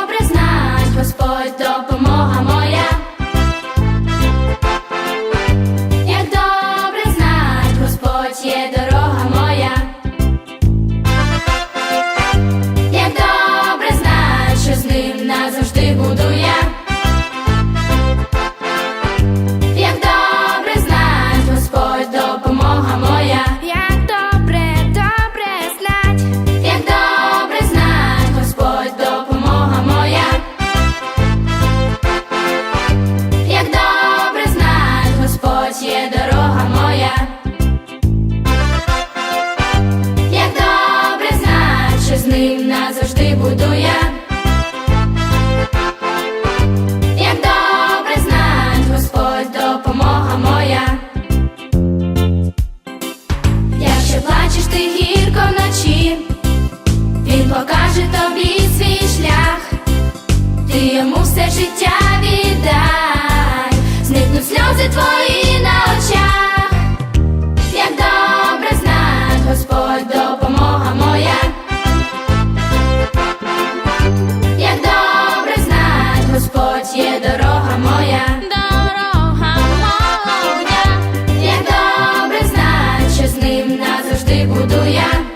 добре знать, Господь допоможе. завжди гірко вночі, він покаже тобі свій шлях, ти йому все життя віддай, зникнуть сльози твої. буду я.